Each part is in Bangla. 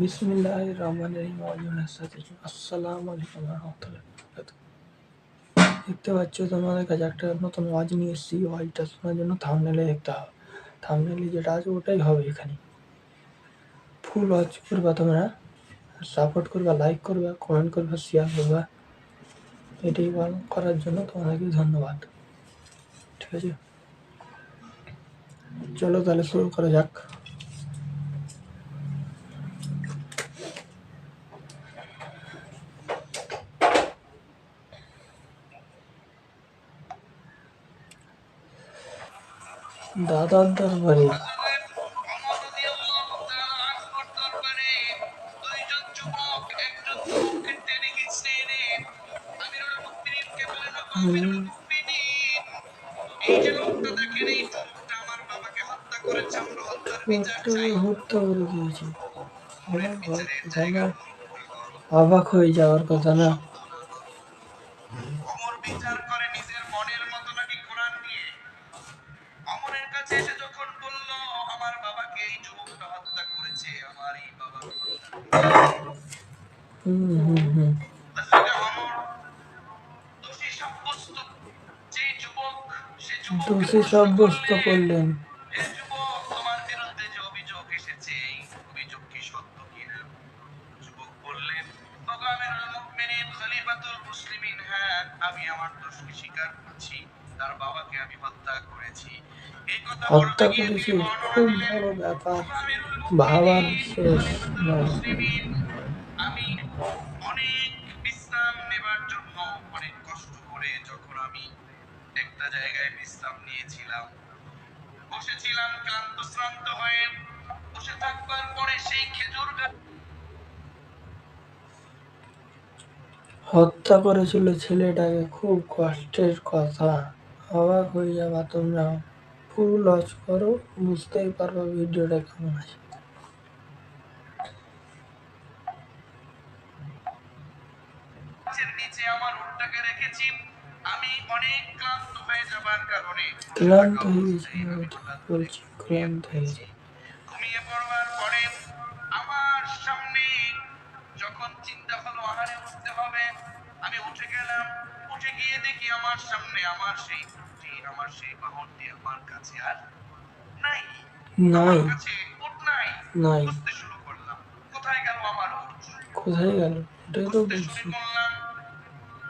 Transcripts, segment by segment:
বিসমিল্লাহ রহমান রহিম আসসালামু। আলাইকুম রহমতুল্লাহ দেখতে পাচ্ছ তোমাদের কাছে একটা নতুন ওয়াজ নিয়ে এসেছি। ওয়াজটা শোনার জন্য থামনেলে দেখতে হবে থামনেলে যেটা আছে, ওটাই হবে এখানে। ফুল ওয়াচ করবা তোমরা। সাপোর্ট করবা লাইক করবা কমেন্ট করবা শেয়ার করবা। এটাই করার জন্য তোমাদেরকে ধন্যবাদ। ঠিক আছে? চলো তাহলে শুরু করা যাক। দাদার দরবারে অবাক হয়ে যাওয়ার কথা না খলিফাতুল মুসলিমিন হ্যাঁ আমি আমার দোষকে স্বীকার করছি। তার বাবাকে আমি হত্যা করেছি। হত্যা করেছে খুব বড় ব্যাপার। ভাবার শেষ আমি অনেক বিশ্রাম নেবার জন্য অনেক কষ্ট করে যখন আমি একটা জায়গায় বিশ্রাম নিয়েছিলাম বসেছিলাম ক্লান্ত শ্রান্ত হয়ে বসে থাকবার পরে সেই খেজুর গাছ হত্যা করেছিল ছেলেটাকে খুব কষ্টের কথা। অবাক হয়ে যাবা তোমরা। ফুল লজ করো বুঝতেই পারবে ভিডিওটা কেমন আছে আমার উটটাকে রেখেছি আমি অনেক ক্লান্ত হয়ে যাবার কারণে। ক্লান্ত হয়ে গেছি বলছি ক্লান্ত হয়ে গেছি ঘুমিয়ে পড়বার পরে আমার সামনে যখন চিন্তা হলো আহারে উঠতে হবে আমি উঠে গেলাম। উঠে গিয়ে দেখি আমার সামনে আমার সেই আমার সেই বাহনটি আমার কাছে আর নাই। নাই। কাছে নাই। নাই। খুঁজতে শুরু করলাম। কোথায় গেল আমার কোথায় গেল? তো করলাম।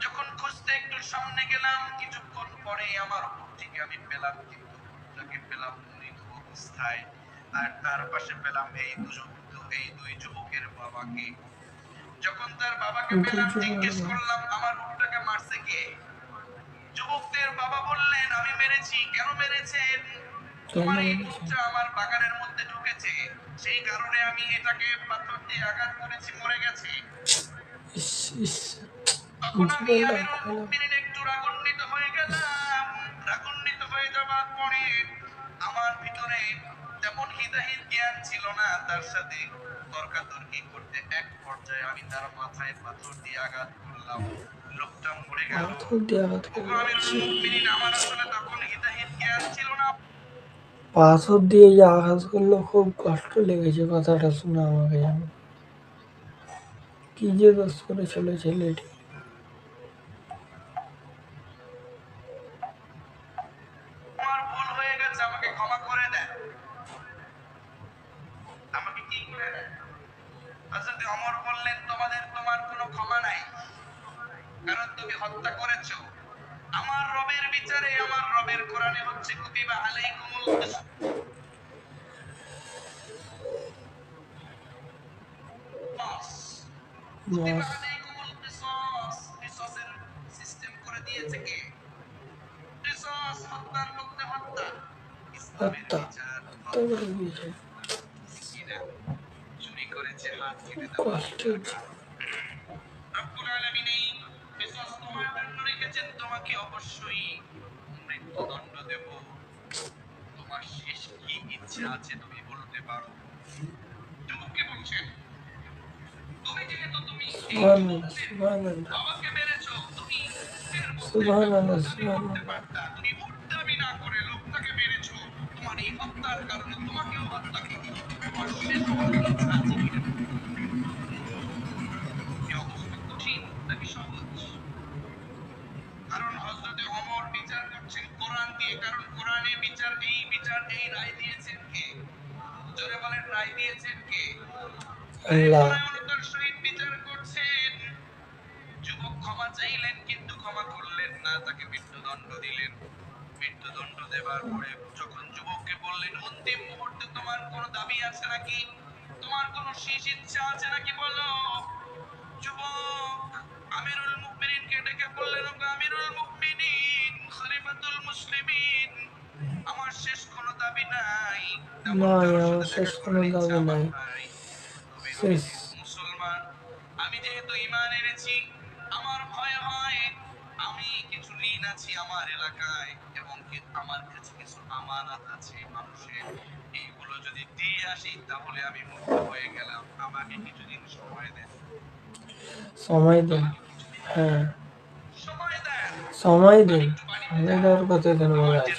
যখন খুঁজতে একটু সামনে গেলাম কিছুক্ষণ পরে আমার উটটিকে আমি পেলাম কিন্তু পেলাম মৃত অবস্থায়। আর তার পাশে পেলাম এই দুজন এই দুই যুবকের বাবাকে। যখন তার বাবাকে পেলাম জিজ্ঞেস করলাম আমার মারছে কে? যুবকদের বাবা বললেন, আমি মেরেছি। কেন মেরেছেন তোমার এই মেরেছেন? আমার বাগানের মধ্যে ঢুকেছে। সেই কারণে আমি এটাকে পাথর দিয়ে আঘাত করেছি, মরে গেছে। তখন আমি আমিরুল একটু রাগান্বিত হয়ে গেলাম। রাগান্বিত হয়ে যাবার পরে আমার ভিতরে জ্ঞান ছিল না তার সাথে তর্কাতর্কি করতে এক পর্যায়ে আমি তার মাথায় পাথর দিয়ে আঘাত করলাম। লোকটা মরে গেল। দিয়ে করে আমার আসলে তখন হিতাহিত জ্ঞান ছিল না। পাথর দিয়ে যে আঘাত করল খুব কষ্ট লেগেছে কথাটা শুনে আমাকে জানো কি যে দোষ করেছিল ছেলেটি। আমার ভুল হয়ে গেছে আমাকে ক্ষমা করে দেন। তুমি হত্যা করেছ। আমার রবের বিচারে আমার রবের কোরআনে হচ্ছে কুতিবা আলাইকুমুল। কুতিবা আলাইকুমুল কিসাস। কিসাসের সিস্টেম করে দিয়েছে কে? কিসাস হত্যার মধ্যে হত্যা। ইসলামের বিচার হত্যা করে দিয়েছে। কিনা? চুরি করেছে হাত কেটে দেওয়া। রব্বুল আলামিন লিখেছেন তোমাকে অবশ্যই মৃত্যুদণ্ড দেব। তোমার শেষ কি ইচ্ছে আছে তুমি বলতে পারো। যুবককে বলছে তুমি যেহেতু তুমি আমাকে মেরেছ তুমি তুমি উদ্দামি না করে লোকটাকে মেরেছ। তোমার এই হত্যার কারণে তোমাকেও হত্যা তোমার শেষ তোমাকে ইচ্ছা আছে কারণ কোরআনে বিচার এই বিচার এই রায় দিয়েছেন কে? জোরে বলেন রায় দিয়েছেন কে? আল্লাহ। যুবককে বললেন অন্তিম মুহূর্তে কোনো দাবি আছে নাকি? তোমার কোনো শেষ আছে নাকি বলো? যুবক আমিরুল মুমিনিনকে ডেকে বললেন আমিরুল মুমিনিন খলিফাতুল মুসলিমিন। আমার শেষ কোনো দাবি নাই। তেমন আমার শেষ কোনো দাবি নাই। নাই। তবে শেষ। মুসলমান আমি যেহেতু ঈমান এনেছি আমার ভয় হয় আমি কিছু ঋণ আছি আমার এলাকায় এবং আমার কাছে কিছু আমানত আছে মানুষের। এইগুলো যদি দিয়ে আসি তাহলে আমি মুক্ত হয়ে গেলাম। আমাকে কিছুদিন সময় দেন। সময় দিন হ্যাঁ। সময় দিন। সময় দেওয়ার কথা এখানে বলা আছে।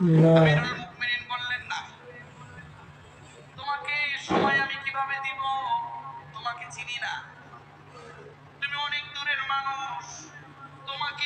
না। তোমাকে সময় আমি কীভাবে দিব? তোমাকে চিনি না। তুমি অনেক দূরের মানুষ। তোমাকে